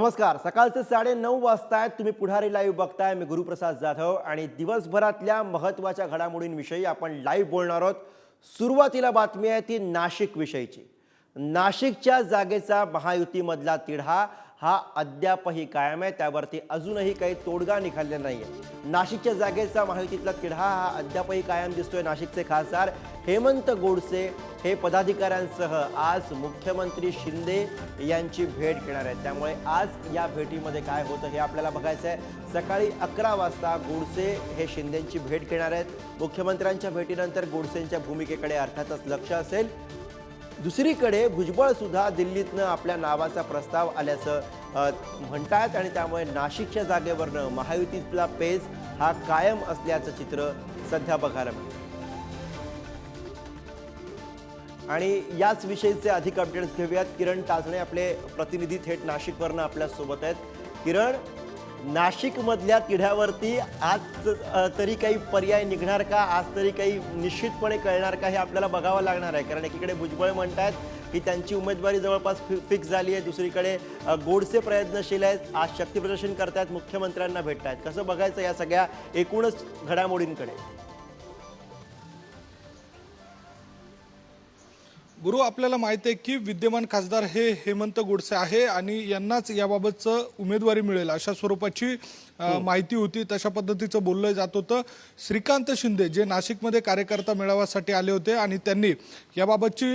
नमस्कार. सकाळचे साडे नऊ वाजतायत तुम्ही पुढारी लाईव्ह बघताय. मी गुरुप्रसाद जाधव आणि दिवसभरातल्या महत्त्वाच्या घडामोडींविषयी आपण लाईव्ह बोलणार आहोत. सुरुवातीला बातमी आहे ती नाशिक विषयीची. नाशिकच्या जागेचा महायुतीमधला तिढा हा अद्यापही कायम आहे. त्यावरती अजूनही काही तोडगा निघालेला नाही आहे नाशिकच्या जागेचा महायुतीतला तिढा हा अद्यापही कायम दिसतोय. नाशिकचे खासदार हेमंत गोडसे हे पदाधिकाऱ्यांसह आज मुख्यमंत्री शिंदे यांची भेट घेणार आहेत. त्यामुळे आज या भेटीमध्ये काय होतं हे आपल्याला बघायचं आहे सकाळी अकरा वाजता गोडसे हे शिंदेंची भेट घेणार आहेत. मुख्यमंत्र्यांच्या भेटीनंतर गोडसेंच्या भूमिकेकडे अर्थातच लक्ष असेल. दुसरीकडे भुजबळ सुद्धा दिल्लीतनं आपल्या नावाचा प्रस्ताव आल्याचं म्हणतात आणि त्यामुळे नाशिकच्या जागेवरनं महायुतीतला पेज हा कायम असल्याचं चित्र सध्या बघायला मिळतं. आणि याच विषयीचे अधिक अपडेट्स घेऊयात. किरण टाचणे आपले प्रतिनिधी थेट नाशिकवरनं आपल्यासोबत आहेत. किरण नाशिकमधल्या तिढ्यावरती आज तरी काही पर्याय निघणार का? आज तरी काही निश्चितपणे कळणार का? हे आपल्याला बघावं लागणार आहे. कारण एकीकडे भुजबळ आहेत की त्यांची उमेदवारी जवळपास फि फिक्स झाली आहे. दुसरीकडे गोडसे प्रयत्नशील आहेत. आज शक्तीप्रदर्शन करतायत. मुख्यमंत्र्यांना भेटतायत. कसं बघायचं या सगळ्या एकूणच घडामोडींकडे? गुरु आपल्याला माहिती आहे की विद्यमान खासदार हे हेमंत गोडसे आहे आणि यांनाच याबाबतचं उमेदवारी मिळेल अशा स्वरूपाची अ, माहिती होती. तशा पद्धतीचं बोललं जात होतं. श्रीकांत शिंदे जे नाशिकमध्ये कार्यकर्ता मेळाव्यासाठी आले होते आणि त्यांनी याबाबतची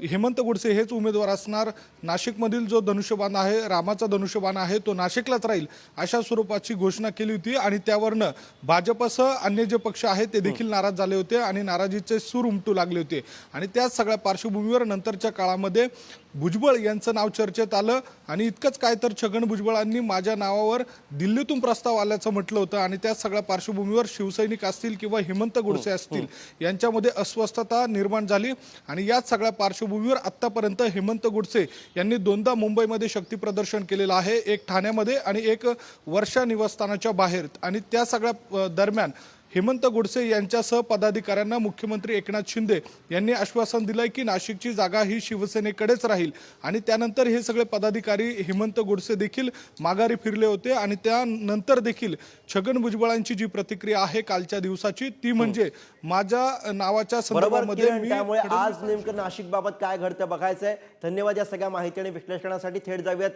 हेमंत गोडसे हेच उमेदवार असणार. नाशिकमधील जो धनुष्यबाण आहे रामाचा धनुष्यबाण आहे तो नाशिकलाच राहील अशा स्वरूपाची घोषणा केली होती आणि त्यावरनं भाजपसह अन्य जे पक्ष आहेत ते देखील नाराज झाले होते आणि नाराजीचे सूर उमटू लागले होते. आणि त्याच सगळ्या पार्श्वभूमीवर नंतरच्या काळामध्ये भुजबळ यांचं नाव चर्चेत आलं आणि इतकंच काय तर छगन भुजबळांनी माझ्या नावावर दिल्लीतून प्रस्ताव आल्याचं म्हटलं होतं आणि त्या सगळ्या पार्श्वभूमीवर शिवसैनिक असतील किंवा हेमंत गोडसे असतील यांच्यामध्ये अस्वस्थता निर्माण झाली आणि याच सगळ्या पार्श्वभूमीवर आत्तापर्यंत हेमंत गोडसे यांनी दोनदा मुंबईमध्ये शक्तीप्रदर्शन केलेलं आहे. एक ठाण्यामध्ये आणि एक वर्षा निवासस्थानाच्या बाहेर. आणि त्या सगळ्या दरम्यान हेमंत गोडसे यांच्यासह पदाधिकाऱ्यांना मुख्यमंत्री एकनाथ शिंदे यांनी आश्वासन दिलंय की नाशिकची जागा ही शिवसेनेकडेच राहील. आणि त्यानंतर हे सगळे पदाधिकारी हेमंत गोडसे देखील माघारी फिरले होते आणि त्यानंतर देखील छगन भुजबळांची जी प्रतिक्रिया आहे कालच्या दिवसाची ती म्हणजे माझ्या नावाच्या संदर्भामध्ये त्यामुळे आज नेमकं नाशिक बाबत काय घडतं बघायचंय. धन्यवाद या सगळ्या माहिती आणि विश्लेषणासाठी थेट जाऊयात.